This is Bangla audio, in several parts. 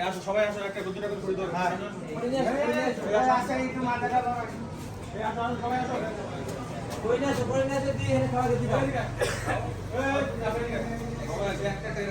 আসো সবাই আসো একটা দুটো করে করে দাও একটা ট্রেন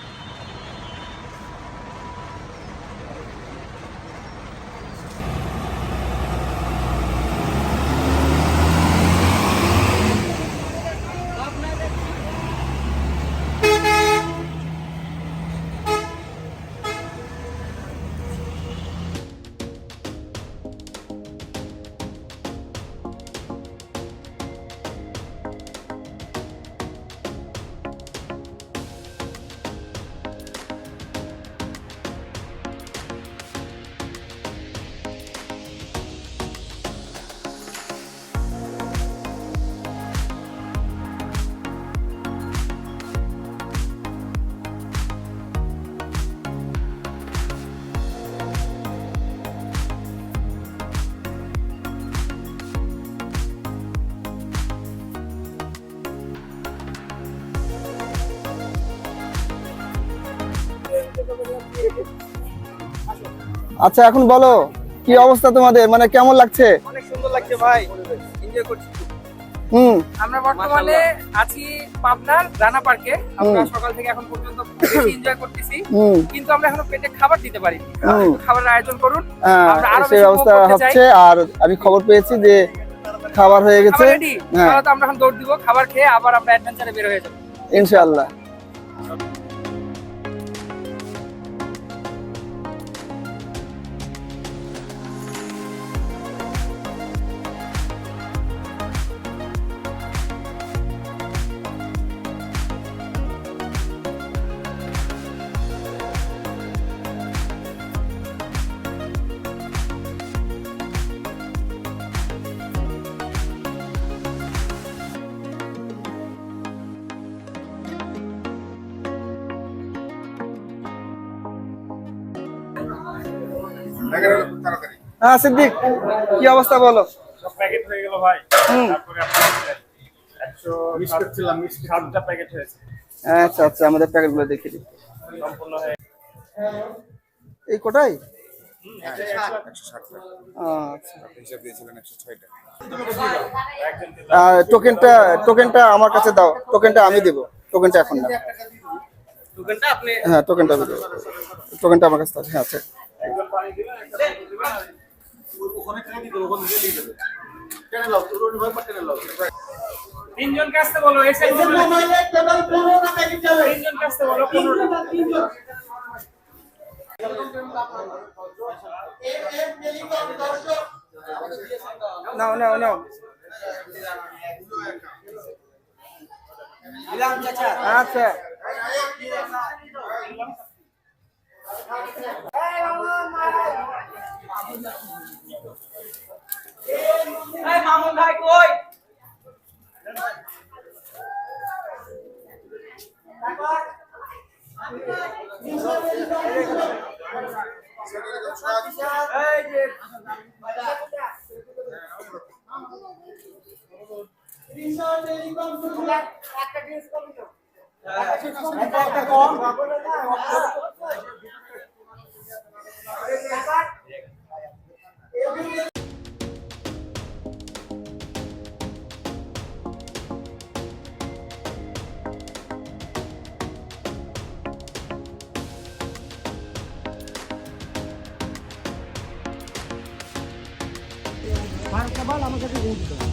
আচ্ছা এখন বলো কি অবস্থা তোমাদের? মানে কেমন লাগছে? অনেক সুন্দর লাগছে ভাই। এনজয় করছি। হুম। আমরা বর্তমানে আছি পাবনার রানা পার্কে। আমরা সকাল থেকে এখন পর্যন্ত এনজয় করতেছি। কিন্তু আমরা এখনও পেটে খাবার দিতে পারি খাবারের আয়োজন করুন। হ্যাঁ, আমরা আরও সেই অবস্থা। হচ্ছে। আর আমি খবর পেয়েছি যে খাবার হয়ে গেছে। হ্যাঁ। আমরা এখন দৌড় দিব। খাবার খেয়ে আবার আমরা অ্যাডভেঞ্চারে বের হয়ে যাব। ইনশাআল্লাহ। হ্যাঁ সিদ্দিক কি অবস্থা বলো? সব প্যাকেট হয়ে গেল ভাই। তারপরে একশো মিস করছিলাম মিস সাতটা প্যাকেট হয়েছে। আচ্ছা আচ্ছা আমাদের প্যাকেটগুলো দেখে দিই। সম্পূর্ণ হয়ে এই কোটাই আচ্ছা। টোকেনটা টোকেনটা আমার কাছে দাও। টোকেনটা আমি দেবো। টোকেনটা এখন না হ্যাঁ টোকেনটা টোকেনটা আমার কাছে থাকে হ্যাঁ আচ্ছা। তিনজন কাছতে বলো তিনজন কাছতে বলো নাও নাও নাও। আচ্ছা। এই মামুন ভাই কই? একটা ড্রেস কমি। তো একটা কম। এই যে এবার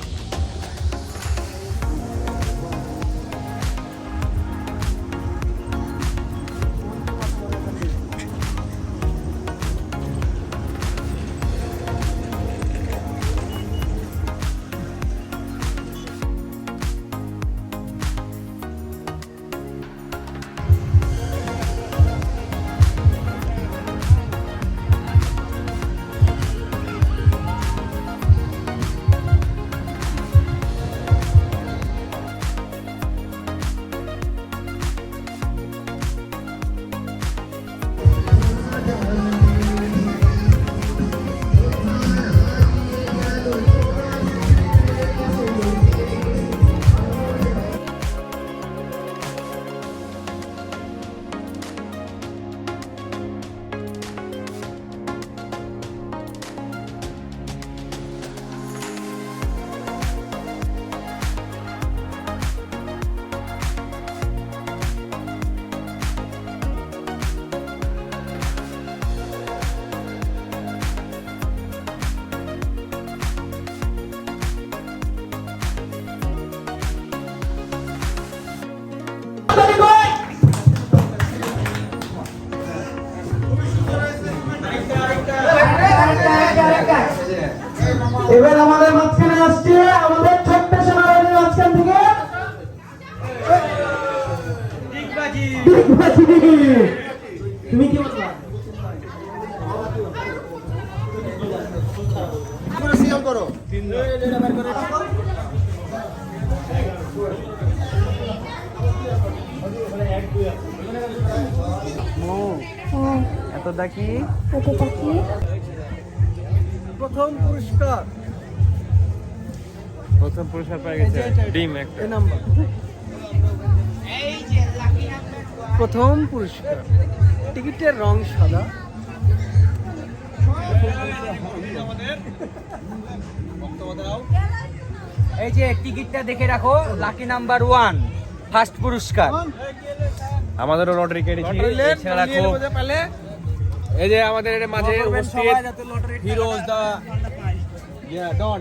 এতটা কি প্রথম পুরস্কার। প্রথম পুরস্কার পেয়ে গেছে। ডিম একটা। নাম্বার। প্রথম পুরস্কার। টিকিটের রং সাদা। এই যে টিকিটটা দেখে রাখো লাকি নাম্বার ওয়ান ফার্স্ট পুরস্কার আমাদেরও লটারি কেটেছি এছাড়া খুব এই যে আমাদের এর মাঝে উপস্থিত হিরোজ দা ইয়া ডন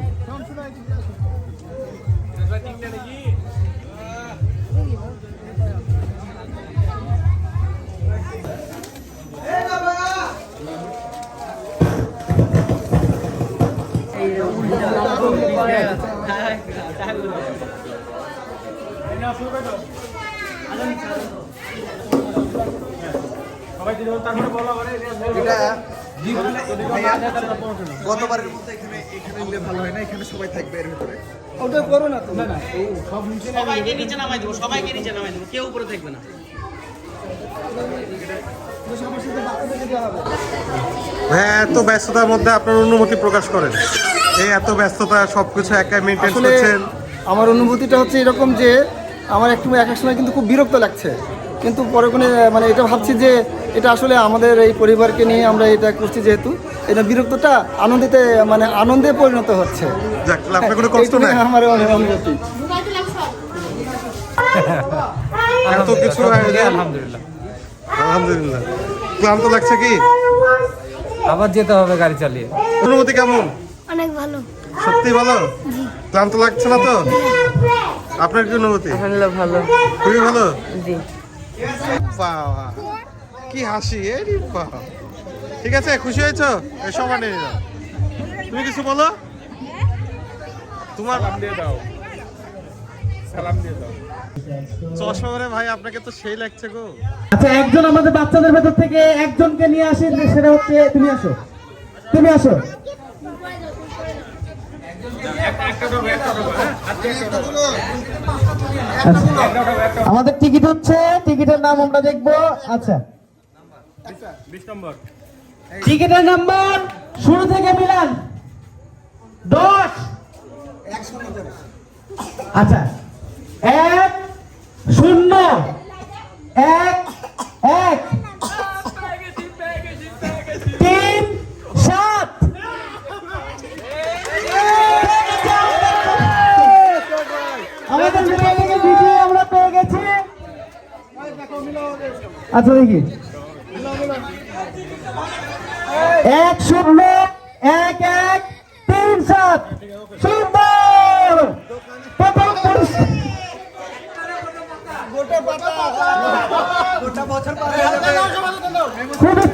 ওটা করো না তুমি সবাইকে নিচে নামাই দেবো সবাইকে নিচে নামাই দেবো কেউ উপরে থাকবে না। হ্যাঁ এত ব্যস্ততার মধ্যে আপনার অনুমতি প্রকাশ করেন। এই এত ব্যস্ততা সবকিছু একাই মেনটেন করছেন। আমার অনুভূতিটা হচ্ছে এরকম যে আমার একটু এক এক সময় কিন্তু খুব বিরক্ত লাগছে। কিন্তু পরে কোনো মানে এটা ভাবছি যে এটা আসলে আমাদের এই পরিবারকে নিয়ে আমরা এটা করছি যেহেতু। এটা বিরক্তটা আনন্দিতে মানে আনন্দে পরিণত হচ্ছে। যাক কোনো কষ্ট এইটুকুই আমার অনুভূতি। এত কিছু আলহামদুলিল্লাহ। আলহামদুলিল্লাহ। ক্লান্ত লাগছে কি? আবার যেতে হবে গাড়ি চালিয়ে। অনুমতি কেমন? অনেক ভালো। সত্যি ভালো ক্লান্ত লাগছে না তো? আপনার কি অনুভূতি? ভালো। খুবই ভালো? জি। বাবা কি হাসি এ রে বাবা। ঠিক আছে খুশি হয়েছো? নিয়ে যাও। তুমি কিছু বলো? তোমার দিয়ে দাও। সালাম দিয়ে দাও। চশমা ভাই আপনাকে তো সেই লাগছে গো। আচ্ছা একজন আমাদের বাচ্চাদের ভেতর থেকে একজনকে নিয়ে আসেন সেটা হচ্ছে তুমি আসো। তুমি আসো। আমাদের টিকিট হচ্ছে, টিকিটের নাম আমরা দেখব। আচ্ছা। টিকিটের নাম্বার শুরু থেকে মিলান। দশ। আচ্ছা। এক, শূন্য। এক এক। আচ্ছা দেখি। এক শূন্য, এক এক, তিন সাত। সুন্দর! প্রথম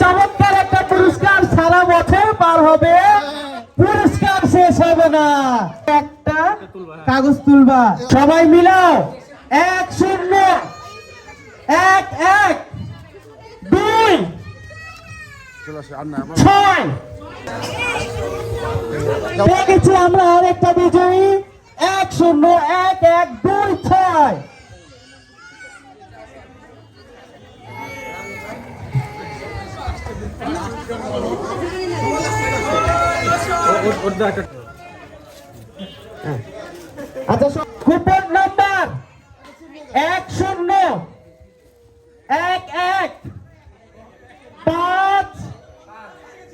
চমৎকার একটা পুরস্কার। সারা বছর পার হবে। পুরস্কার শেষ হবে না। একটা কাগজ তুলবা। সবাই মিলাও। এক শূন্য, এক এক। দুই ছয়। দেখেছি আমরা আরেকটা বিজয়ী। এক শূন্য এক এক দুই ছয়। আচ্ছা কুপন নাম্বার এক শূন্য এক এক।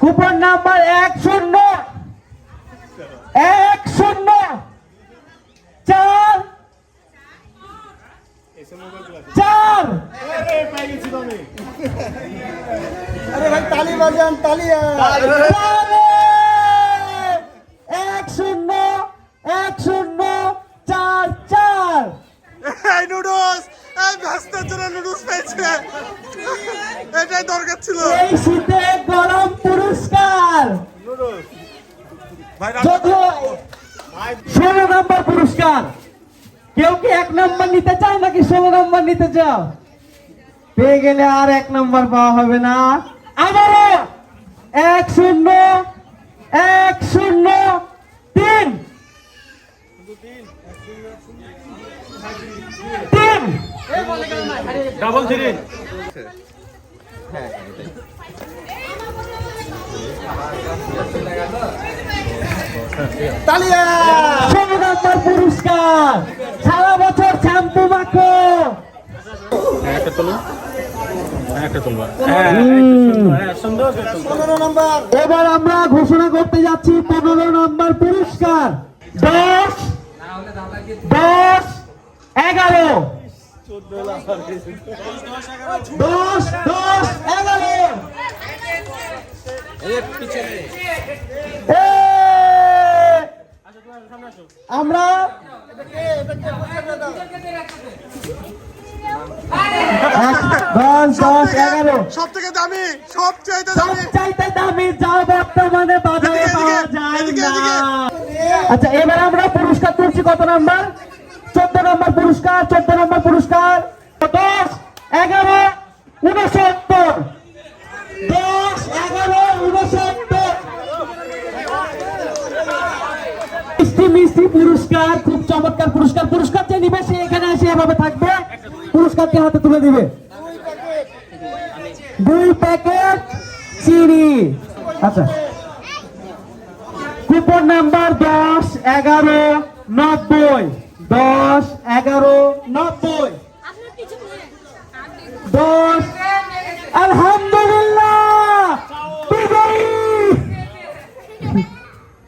কুপন নাম্বার এক শূন্য। এক শূন্য। চার। চার। আরে ভাই তালি বাজান তালি নম্বর পেয়ে গেলে আর এক নম্বর পাওয়া হবে না। আবারও এক শূন্য এক শূন্য তিন। তিন। পুরস্কার। সারা বছর শ্যাম্পু মাখো পনেরো নম্বর। এবার আমরা ঘোষণা করতে যাচ্ছি পনেরো নম্বর পুরস্কার। দশ দশ এগারো। দশ দশ এগারো। আমরা দশ দশ এগারো। সব থেকে দামি সব দামি। সবচাইতে দামি যা বর্তমানে বাজারে পাওয়া যায় না। আচ্ছা এবার আমরা পুরস্কার তুলছি কত নাম্বার? চোদ্দ নম্বর পুরস্কার চোদ্দ নম্বর পুরস্কার। দশ এগারো উনসত্তর দশ এগারো উনসত্তর মিষ্টি মিষ্টি পুরস্কার খুব চমৎকার পুরস্কার। পুরস্কার যে নিবে সে এখানে এসে এভাবে থাকবে। পুরস্কারটি হাতে তুলে দিবে। দুই প্যাকেট চিনি। আচ্ছা। কুপন নাম্বার দশ এগারো নব্বই। দশ এগারো নব্বই। দশ। আলহামদুলিল্লাহ।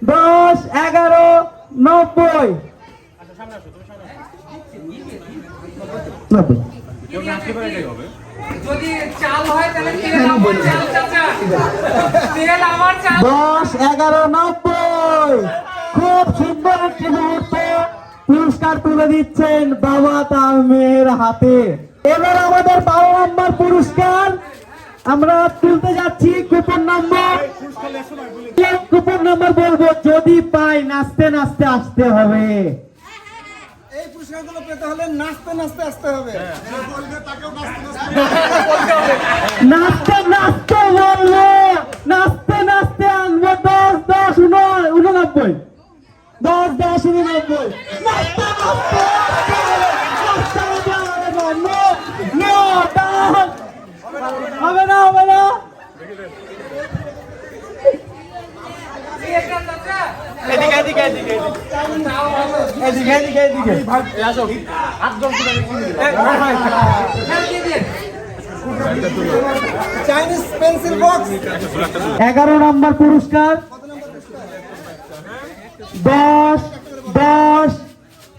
দশ এগারো নব্বই। নব্বই। যদি চাল হয় তাহলে তেল আমার চাল চাচা। তেল আমার চাল। দশ এগারো নব্বই। খুব সুন্দর একটি মুহূর্ত। পুরস্কার তুলে দিচ্ছেন বাবা তার মেয়ের হাতে। এবার আমাদের বারো নম্বর পুরস্কার। আমরা তুলতে যাচ্ছি কুপন নম্বর। কুপন নম্বর বলব যদি পাই নাচতে নাচতে আসতে হবে। এই পুরস্কারগুলো পেতে হলে নাচতে নাচতে আসতে হবে। নাচতে নাচতে বলব। নাচতে নাচতে আনব দশ দশ উন- উননব্বই। দশ দশ, উননব্বই। নাচতে নাচতে হবে। নাচতে নাচতে না। হবে না হবে না। তেলটা এদিকে এদিকে এদিকে। চাইনিজ পেন্সিল বক্স এগারো নম্বর পুরস্কার। দশ দশ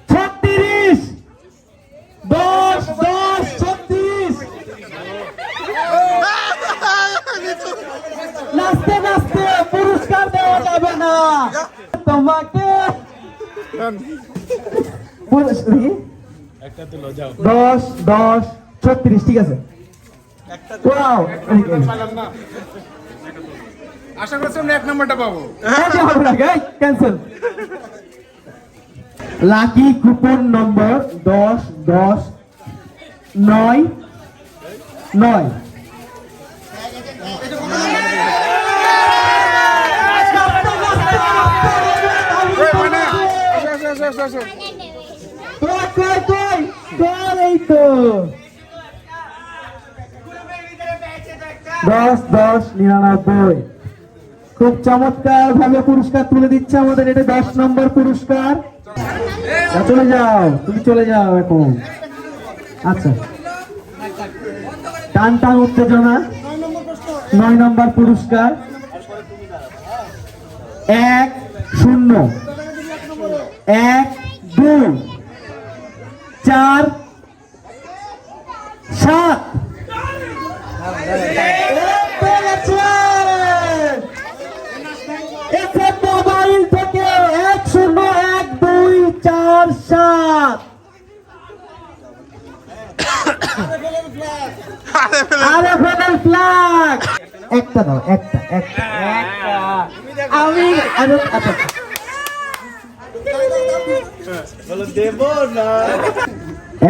ছত্রিশ। দশ দশ ছত্রিশ। নাচতে নাচতে পুরস্কার দেওয়া যাবে না। তোমাকে। দশ দশ ছত্রিশ ঠিক আছে? আশা করছি আমরা এক নম্বরটা পাবো। ক্যান্সেল লাকি কুপন নম্বর দশ দশ নয় নয়। কই, কই, কই? কই, এই তো দশ দশ নিরানব্বই। খুব চমৎকার ভাবে পুরস্কার তুলে দিচ্ছে আমাদের এটা দশ নম্বর পুরস্কার। চলে যাও তুমি চলে যাও এখন। আচ্ছা। টান টান উত্তেজনা। নয় নম্বর পুরস্কার। এক শূন্য। এক দুই চার সাত। মোবাইল থেকে এক শূন্য এক দুই চার সাত। আরে ফেডাল ফ্ল্যাগ একটা দাও একটা একটা একটা। আমি আচ্ছা।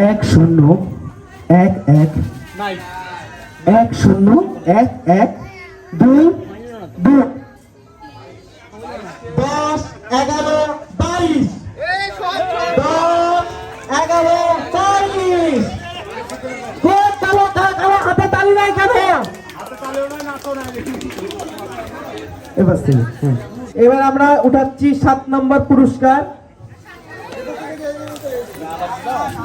এক শূন্য, এক এক। এক শূন্য, এক এক। দুই দুই দশ, এগারো, বাইশ। দশ, এগারো, বাইশ। হাতে হ্যাঁ। এবার আমরা উঠাচ্ছি সাত নম্বর পুরস্কার হুম একটা ভিডিও করলাম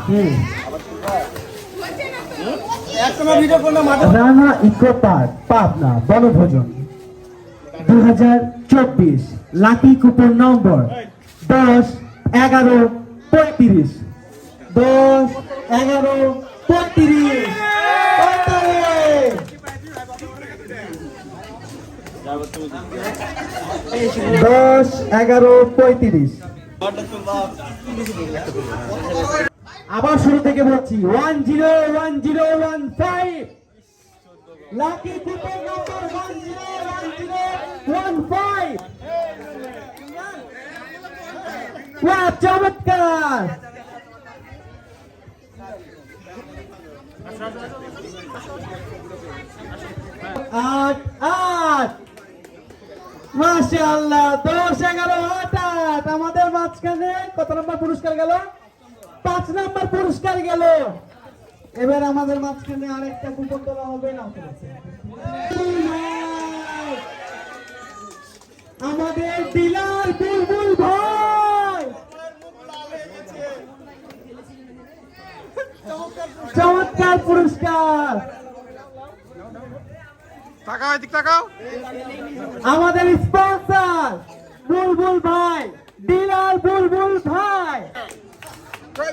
রানা ইকো পার্ক, পাবনা, বনভোজন। দু হাজার চব্বিশ, লাকি কুপন নম্বর দশ, এগারো, পঁয়ত্রিশ। দশ, এগারো, পঁয়ত্রিশ। দশ, এগারো, পঁয়ত্রিশ। আবার শুরু থেকে বলছি one zero one zero one five lucky number one zero one zero one five চমৎকার। আট আট। মাশাআল্লাহ, দশ, এগারো, আট আট। আমাদের মাঝখানে কত নম্বর পুরস্কার গেল? পাঁচ নম্বর পুরস্কার গেল। এবার আমাদের মাঝখানে আরেকটা কুপন দেওয়া হবে না। আমাদের ডিলার বুলবুল ভাই। চমৎকার পুরস্কার। তাকাও এদিক তাকাও। আমাদের স্পন্সর বুলবুল ভাই ডিলার বুলবুল ভাই। চলো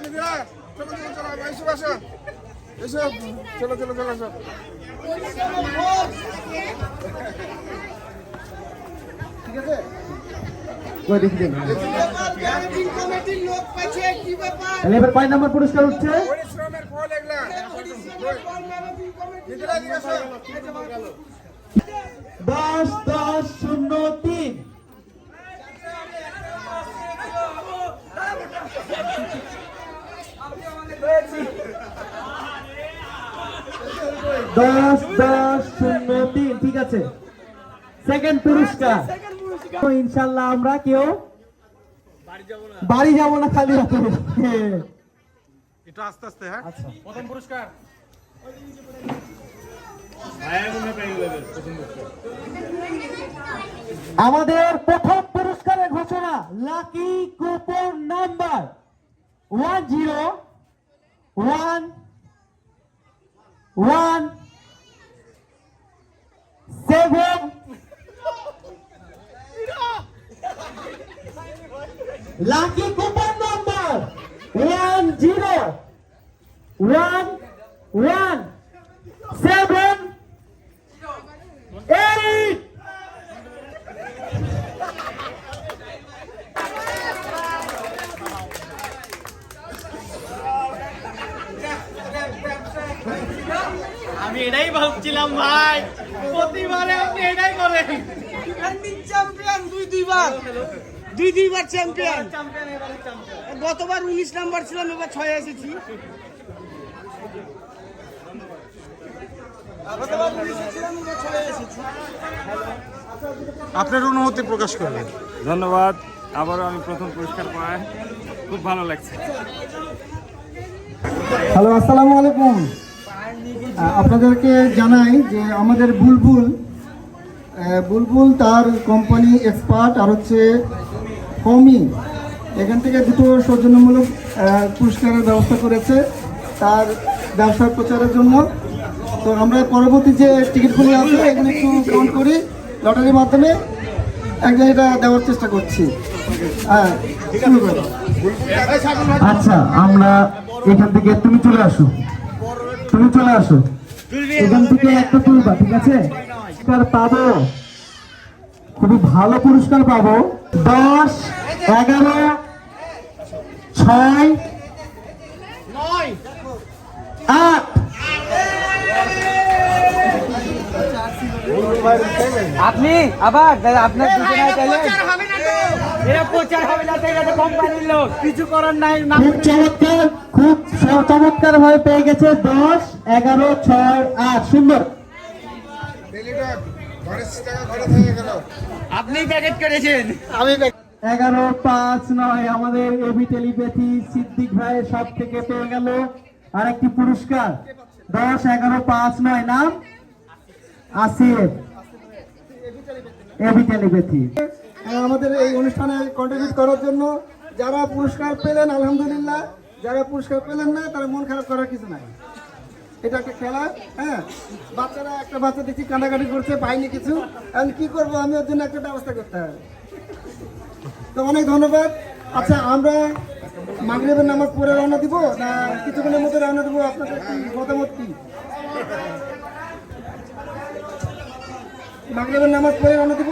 চলো চলো চলো কই দেখি দেন। তাহলে এবার কয় নম্বর পুরস্কার উঠছে। দিয়ে আসো। দশ দশ শূন্য তিন। দশ দশ শূন্য তিন ঠিক আছে। সেকেন্ড পুরস্কার। ইনশাল্লাহ আমরা কেউ বাড়ি যাব না খালি একটু আস্তে আস্তে হ্যাঁ? প্রথম পুরস্কার। আমাদের প্রথম পুরস্কারের ঘোষণা lucky coupon number one, one, seven. Lucky coupon number. One zero. One one. Seven. Eight. ভাবছিলাম ভাই প্রতিবারে আপনি এটাই করেন। চ্যাম্পিয়ন দুই দুইবার। দুই দুইবার চ্যাম্পিয়ন গতবার উনিশ নাম্বার ছিলাম এবার ছয় এসেছি। গতবার উনিশে ছিলাম এবার ছয় এসেছি। আপনার অনুমতি প্রকাশ করবেন। ধন্যবাদ। আবারও আমি প্রথম পুরস্কার পাই। খুব ভালো লাগছে। হ্যালো আসসালামু আলাইকুম। আপনাদেরকে জানাই যে আমাদের বুলবুল বুলবুল তার কোম্পানি এক্সপার্ট আর হচ্ছে কমি। এখান থেকে দুটো সৌজন্যমূলক পুরস্কারের ব্যবস্থা করেছে তার ব্যবসার প্রচারের জন্য। তো আমরা পরবর্তী যে টিকিটগুলো আছে এগুলো একটু কাউন্ট করি। লটারির মাধ্যমে একজন এটা দেওয়ার চেষ্টা করছি। হ্যাঁ শুরু আচ্ছা আমরা এখান থেকে তুমি চলে আসো। তুমি চলে আসো। এখান থেকে একটা তুলবা ঠিক আছে? পুরস্কার পাবো। খুবই ভালো পুরস্কার পাবো। দশ এগারো ছয় আট। আপনি আবার আপনার দুজনে চাইলে এরা প্রচার হবে না তাই এটা কোম্পানির লোক। কিছু করার নাই না খুব চমৎকার খুব চমৎকার ভাবে পেয়ে গেছে দশ এগারো ছয় আট। সুন্দর। আপনি প্যাকেট করেছেন এগারো পাঁচ নয় আমাদের এবি টেলিপ্যাথি সিদ্দিক ভাইয়ের সব থেকে পেয়ে গেল। আর একটি পুরস্কার। দশ এগারো পাঁচ নয় নাম? আসিফ। A B telepathy. আমাদের এই অনুষ্ঠানে কন্ট্রিবিউট করার জন্য যারা পুরস্কার পেলেন, আলহামদুলিল্লাহ, যারা পুরস্কার পেলেন না, তারা মন খারাপ করার কিছু নাই। এটা একটা খেলা হ্যাঁ। বাচ্চারা, একটা বাচ্চা দেখছি কান্নাকাটি করছে, পাইনি কিছু। আমি কি করব? আমি ওর জন্য একটা ব্যবস্থা করতে হবে তো অনেক ধন্যবাদ। আচ্ছা আমরা মাগরিবের নামাজ পড়ে রওনা দিব না কিছুক্ষণের মধ্যে রওনা দিব? আপনাদের কি মতামত কি? মাগরিবের নামাজ পড়ে রওনা দিব?